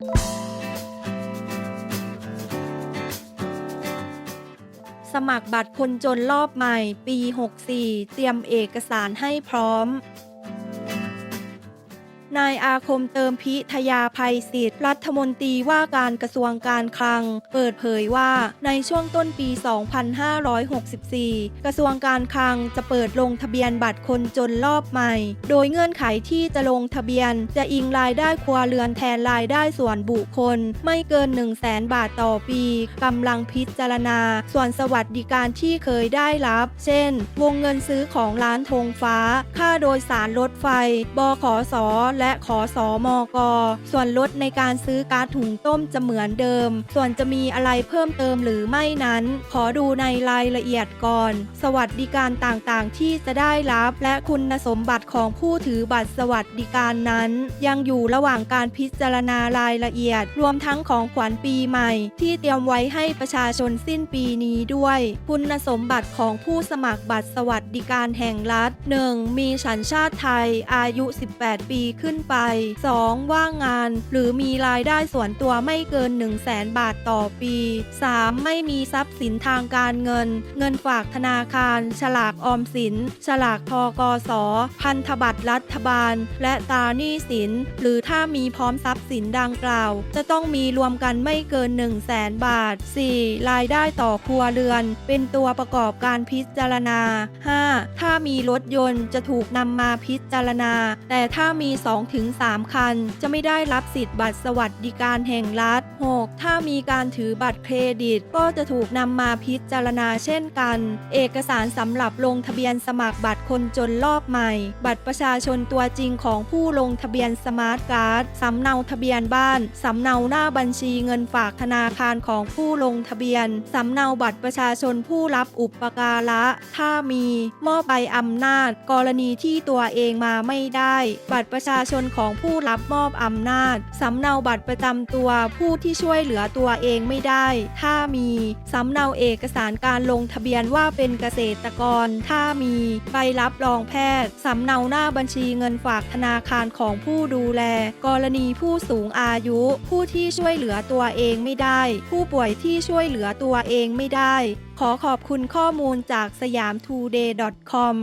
สมัครบัตรคนจนรอบใหม่ปี 64 เตรียมเอกสารให้พร้อม นายอาคมเติมพิทยาภัยศิษย์รัฐมนตรีว่าการกระทรวงการคลัง เปิดเผยว่าในช่วงต้นปี 2564 กระทรวงการคลังจะเปิดลงทะเบียนบัตรคนจนรอบใหม่ โดยเงื่อนไขที่จะลงทะเบียน จะอิงรายได้ครัวเรือนแทนรายได้ส่วนบุคคล ไม่เกิน 1 0 0 0 0แบาทต่อปีกำลังพิจารณา ส่วนสวัสดิการที่เคยได้รับ เช่น วงเงินซื้อของร้านธงฟ้า ค่าโดยสารรถไฟ บขสและขอสอมกส่วนลดในการซื้อกาซถุงต้มจะเหมือนเดิม ส่วนจะมีอะไรเพิ่มเติมหรือไม่นั้น ขอดูในรายละเอียดก่อน สวัสดิการต่างๆ ที่จะได้รับ และคุณสมบัติของผู้ถือบัตรสวัสดิการนั้น ยังอยู่ระหว่างการพิจารณารายละเอียด รวมทั้งของขวัญปีใหม่ ที่เตรียมไว้ให้ประชาชนสิ้นปีนี้ด้วย คุณสมบัติของผู้สมัครบัตรสวัสดิการแห่งรัฐ 1. มีสัญชาติไทยอายุ 18 ปีขึ้นไป 2. ว่างงาน หรือมีรายได้ส่วนตัวไม่เกิน 1 0 0 0 0แสนบาทต่อปี 3. ไม่มีทรัพย์สินทางการเงิน เงินฝากธนาคาร ฉลากออมสิน ฉลากทกส พันธบัตรรัฐบาล และตราหนี้สิน หรือถ้ามีพร้อมทรัพย์สินดังกล่าว จะต้องมีรวมกันไม่เกิน 1 0 0 0 0แสนบาท 4. รายได้ต่อครัวเรือน เป็นตัวประกอบการพิจารณา 5. ถ้ามีรถยนต์จะถูกนำมาพิจารณา แต่ถ้ามีสอง2-3 คัน จะไม่ได้รับสิทธิ์บัตรสวัสดิการแห่งรัฐ 6. ถ้ามีการถือบัตรเครดิต ก็จะถูกนำมาพิจารณาเช่นกัน เอกสารสำหรับลงทะเบียนสมัครบัตรคนจนรอบใหม่ บัตรประชาชนตัวจริงของผู้ลงทะเบียนสมาร์ทการ์ดสำเนาทะเบียนบ้านสำเนาหน้าบัญชีเงินฝากธนาคารของผู้ลงทะเบียนสำเนาบัตรประชาชนผู้รับอุปการะ ถ้ามี มอบใบอำนาจ กรณีที่ตัวเองมาไม่ได้ บัตรประชาชนของผู้รับมอบอำนาจ สำเนาบัตรประจำตัวผู้ที่ช่วยเหลือตัวเองไม่ได้ ถ้ามี สำเนาเอกสารการลงทะเบียนว่าเป็นเกษตรกร ถ้ามี ใบรับรองแพทย์ สำเนาหน้าบัญชีเงินฝากธนาคารของผู้ดูแล กรณีผู้สูงอายุ ผู้ที่ช่วยเหลือตัวเองไม่ได้ ผู้ป่วยที่ช่วยเหลือตัวเองไม่ได้ ขอขอบคุณข้อมูลจากสยามทูเดย์ .com